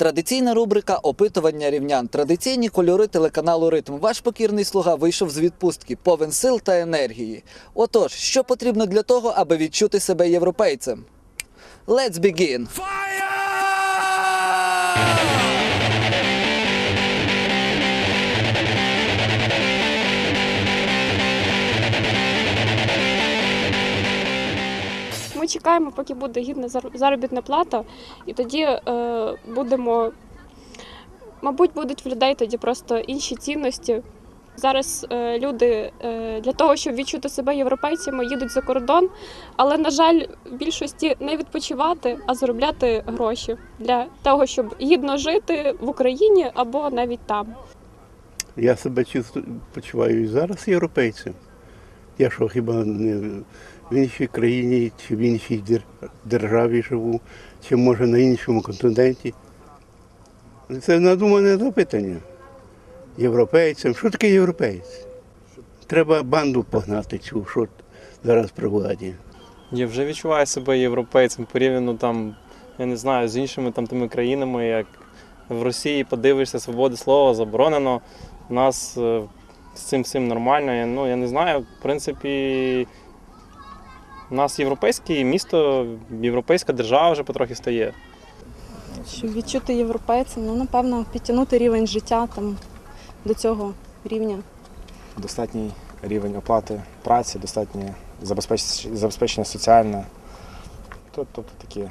Традиційна рубрика опитування рівнян. Традиційні кольори телеканалу Ритм. Ваш покірний слуга вийшов з відпустки, повен сил та енергії. Отож, що потрібно для того, аби відчути себе європейцем? Let's begin! Ми чекаємо, поки буде гідна заробітна плата, і тоді е, будемо, мабуть, будуть в людей тоді просто інші цінності. Зараз е, люди е, для того, щоб відчути себе європейцями, їдуть за кордон, але, на жаль, в більшості не відпочивати, а заробляти гроші для того, щоб гідно жити в Україні або навіть там. Я себе почуваю і зараз європейцем. Я що хіба не в іншій країні чи в іншій державі живу, чи може на іншому континенті. Це надумане запитання. Європейцем. Що таке європейць? Треба банду погнати цю, що зараз при владі. Я вже відчуваю себе європейцем порівняно там, я не знаю, з іншими там тими країнами, як в Росії подивишся, свободи слова заборонено. У нас е, з цим всім нормально. Я, ну, я не знаю, в принципі, у нас європейське місто, європейська держава вже потрохи стає. Щоб відчути європейцем, ну напевно, підтягнути рівень життя там до цього рівня. достатній рівень оплати праці, достатнє забезпечення, забезпечення соціальне. Тобто такі е,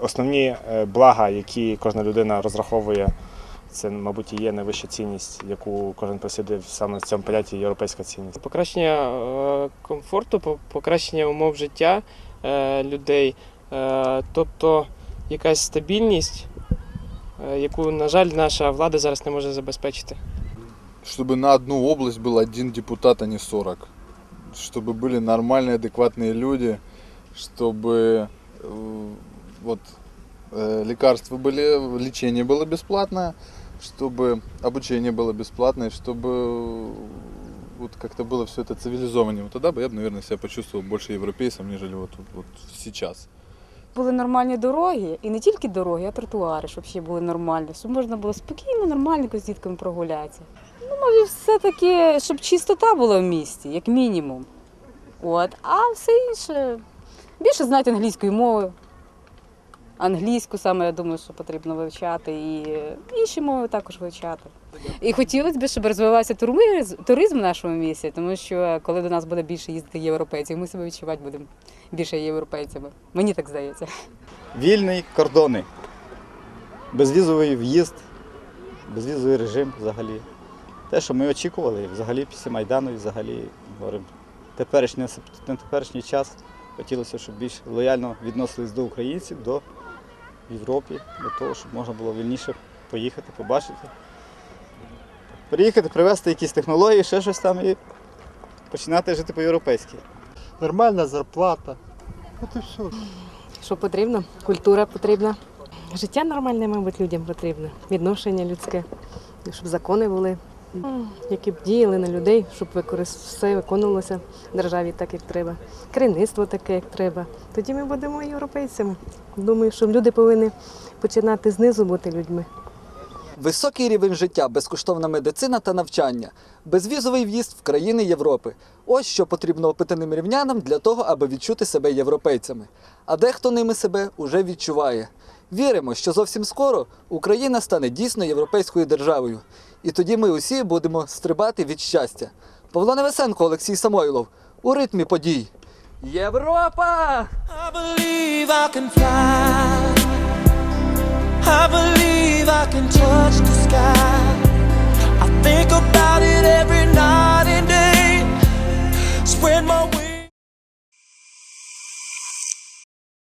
основні е, блага, які кожна людина розраховує, це, мабуть, і є найвища цінність, яку кожен присудив саме в цьому понятті європейська цінність. покращення е, комфорту, по- покращення умов життя е, людей, е, тобто якась стабільність, е, яку, на жаль, наша влада зараз не може забезпечити. чтобы на одну область был один депутат, а не 40. Чтобы были нормальные, адекватные люди, чтобы э, вот, э, лекарства были, лечение было бесплатное, чтобы обучение было бесплатное, чтобы э, вот как-то было все это цивилизованнее. Вот тогда бы я, бы, наверное, себя почувствовал больше европейцем, нежели вот, вот сейчас. були нормальні дороги, і не тільки дороги, а тротуари, щоб ще були нормальні, щоб можна було спокійно, нормальненько з дітками прогулятися. Ну, може, все-таки, щоб чистота була в місті, як мінімум. От. А все інше більше знати англійської мови. Англійську саме, я думаю, що потрібно вивчати, і інші мови також вивчати. І хотілося б, щоб розвивався туризм, в нашому місті, тому що коли до нас буде більше їздити європейців, ми себе відчувати будемо більше європейцями. Мені так здається. Вільний кордони, безвізовий в'їзд, безвізовий режим взагалі. Те, що ми очікували, взагалі після Майдану, і взагалі говоримо, теперішній, теперішній час хотілося, щоб більш лояльно відносились до українців, до Європи, до того, щоб можна було вільніше поїхати, побачити. Приїхати, привезти якісь технології, ще щось там і починати жити по-європейськи. нормальна зарплата. От і все. Що потрібно? Культура потрібна. Життя нормальне, мабуть, людям потрібно. Відношення людське, щоб закони були, які б діяли на людей, щоб все виконувалося в державі так, як треба. Керівництво таке, як треба. Тоді ми будемо європейцями. Думаю, що люди повинні починати знизу бути людьми. Високий рівень життя, безкоштовна медицина та навчання, безвізовий в'їзд в країни Європи. Ось що потрібно опитаним рівнянам для того, аби відчути себе європейцями. А дехто ними себе уже відчуває. Віримо, що зовсім скоро Україна стане дійсно європейською державою. І тоді ми усі будемо стрибати від щастя. Павло Невесенко, Олексій Самойлов у ритмі подій. Європа! I believe I can touch the sky.